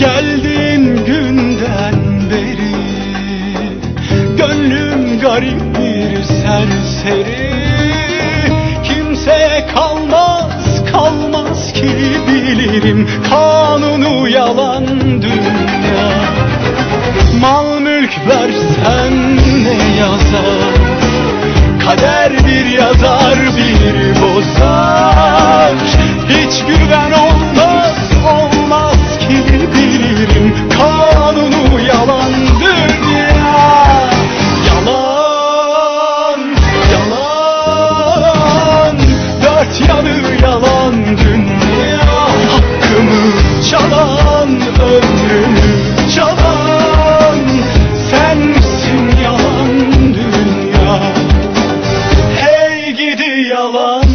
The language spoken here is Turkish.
Geldiğin günden beri. Gönlüm garip bir serseri. Kimseye kalmaz kalmaz ki bilirim. Kanunu yalan dünya. Mal mülk versen ne yazar? Kader bir yazar isyanı yalan dünya Hakkımı çalan ömrümü çalan Sensin yalan dünya. Hey gidi yalan